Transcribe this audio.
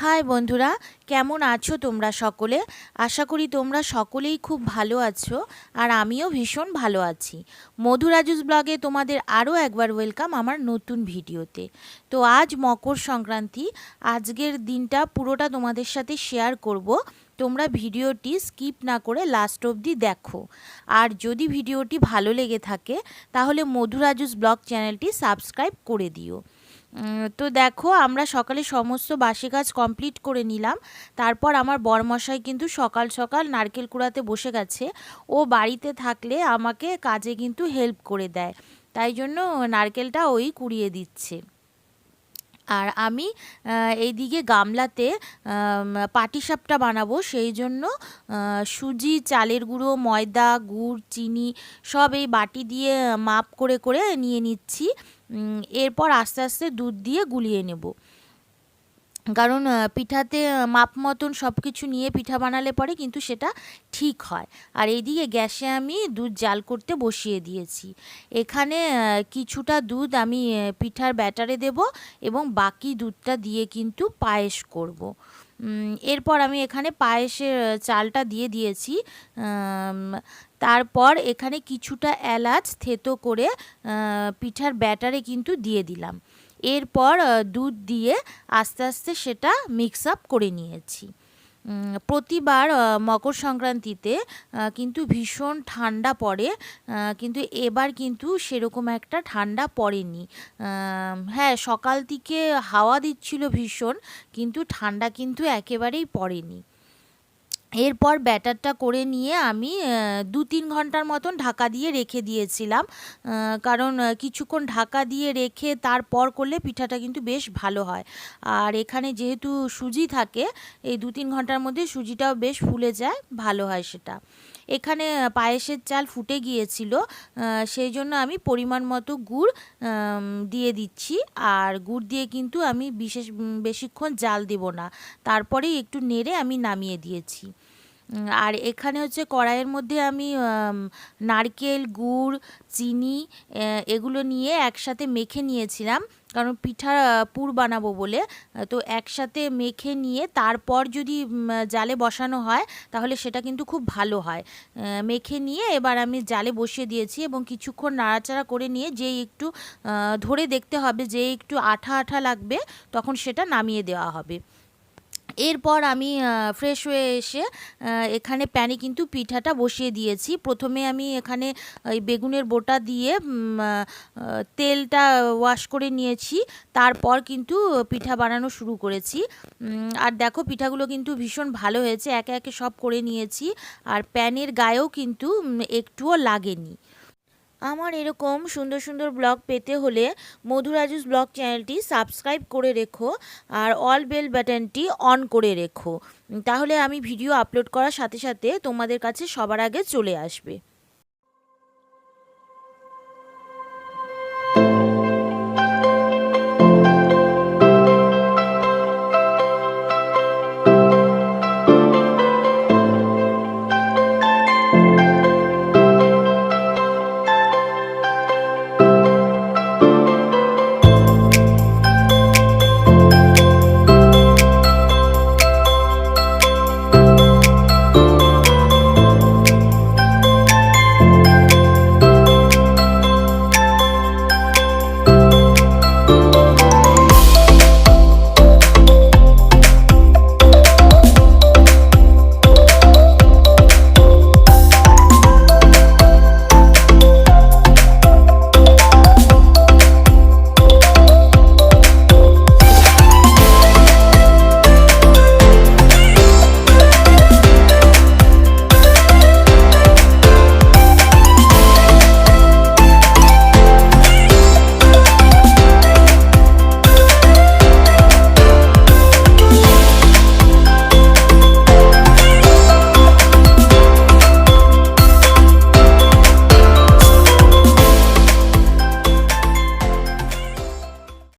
High বন্ধুরা, কেমন আছো তোমরা সকলে? আশা করি তোমরা সকলেই খুব ভালো আছো আর আমিও ভীষণ ভালো আছি। মধুরাজুস ব্লগে তোমাদের আরও একবার ওয়েলকাম আমার নতুন ভিডিওতে। তো আজ মকর সংক্রান্তি, আজকের দিনটা পুরোটা তোমাদের সাথে শেয়ার করব। তোমরা ভিডিওটি স্কিপ না করে লাস্ট অবধি দেখো। আর যদি ভিডিওটি ভালো লেগে থাকে, তাহলে মধুরাজুস ব্লগ চ্যানেলটি সাবস্ক্রাইব করে দিও। তো দেখো, আমরা সকালে সমস্ত বাসি কাজ কমপ্লিট করে নিলাম। তারপর আমার বরমশাই কিন্তু সকাল সকাল নারকেল কুড়াতে বসে গেছে। ও বাড়িতে থাকলে আমাকে কাজে কিন্তু হেল্প করে দেয়। তাই জন্য নারকেলটা ওই কুড়িয়ে দিচ্ছে। আর আমি এইদিকে গামলাতে পাটিসাপটা বানাবো। সেই জন্য সুজি, চালের গুঁড়ো, ময়দা, গুড়, চিনি সব এই বাটি দিয়ে মাপ করে করে নিয়ে নিচ্ছি। এরপর আস্তে আস্তে দুধ দিয়ে গুলিয়ে নেব। কারণ পিঠাতে মাপ মতন সব কিছু নিয়ে পিঠা বানালে পরে কিন্তু সেটা ঠিক হয়। আর এইদিকে গ্যাসে আমি দুধ জাল করতে বসিয়ে দিয়েছি। এখানে কিছুটা দুধ আমি পিঠার ব্যাটারে দেব এবং বাকি দুধটা দিয়ে কিন্তু পায়েস করব। এরপর আমি এখানে পায়েসের চালটা দিয়ে দিয়েছি। তারপর এখানে কিছুটা এলাচ থেতো করে পিঠার ব্যাটারে কিন্তু দিয়ে দিলাম। এরপর দুধ দিয়ে আস্তে আস্তে সেটা মিক্স আপ করে নিয়েছি। প্রতিবার মকর সংক্রান্তিতে কিন্তু ভীষণ ঠান্ডা পড়ে কিন্তু এবার কিন্তু সেরকম একটা ঠান্ডা পড়েনি। হ্যাঁ সকাল থেকে হাওয়া দিচ্ছিল ভীষণ, কিন্তু ঠান্ডা কিন্তু একেবারেই পড়েনি। এরপর ব্যাটারটা করে নিয়ে আমি দু তিন ঘণ্টার মতন ঢাকা দিয়ে রেখে দিয়েছিলাম। কারণ কিছুক্ষণ ঢাকা দিয়ে রেখে তারপর করলে পিঠাটা কিন্তু বেশ ভালো হয়। আর এখানে যেহেতু সুজি থাকে, এই দু তিন ঘণ্টার মধ্যে সুজিটাও বেশ ফুলে যায়, ভালো হয় সেটা। এখানে পায়েসের চাল ফুটে গিয়েছিল সেই জন্য আমি পরিমাণ মতো গুড় দিয়ে দিচ্ছি। আর গুড় দিয়ে কিন্তু আমি বিশেষ বেশিক্ষণ জাল দেব না। তারপরেই একটু নেড়ে আমি নামিয়ে দিয়েছি। আর এখানে হচ্ছে কড়াইয়ের মধ্যে আমি নারকেল, গুড়, চিনি এগুলো নিয়ে একসাথে মেখে নিয়েছিলাম। কারণ পিঠা পুর বানাবো বলে। তো একসাথে মেখে নিয়ে তারপর যদি জালে বসানো হয়, তাহলে সেটা কিন্তু খুব ভালো হয়। মেখে নিয়ে এবার আমি জালে বসিয়ে দিয়েছি এবং কিছুক্ষণ নাড়াচাড়া করে নিয়ে যেই একটু ধরে দেখতে হবে যে একটু আঠা আঠা লাগবে, তখন সেটা নামিয়ে দেওয়া হবে। এরপর আমি ফ্রেশ হয়ে এসে এখানে প্যানে কিন্তু পিঠাটা বসিয়ে দিয়েছি। প্রথমে আমি এখানে ওই বেগুনের বোটা দিয়ে তেলটা ওয়াশ করে নিয়েছি। তারপর কিন্তু পিঠা বানানো শুরু করেছি। আর দেখো পিঠাগুলো কিন্তু ভীষণ ভালো হয়েছে। একে একে সব করে নিয়েছি। আর প্যানের গায়েও কিন্তু একটুও লাগেনি। আমার এরকম সুন্দর সুন্দর ব্লগ পেতে হলে মধুরাজুস ব্লগ চ্যানেলটি সাবস্ক্রাইব করে রেখো আর অল বেল বাটনটি অন করে রেখো। তাহলে আমি ভিডিও আপলোড করার সাথে সাথে তোমাদের কাছে সবার আগে চলে আসবে।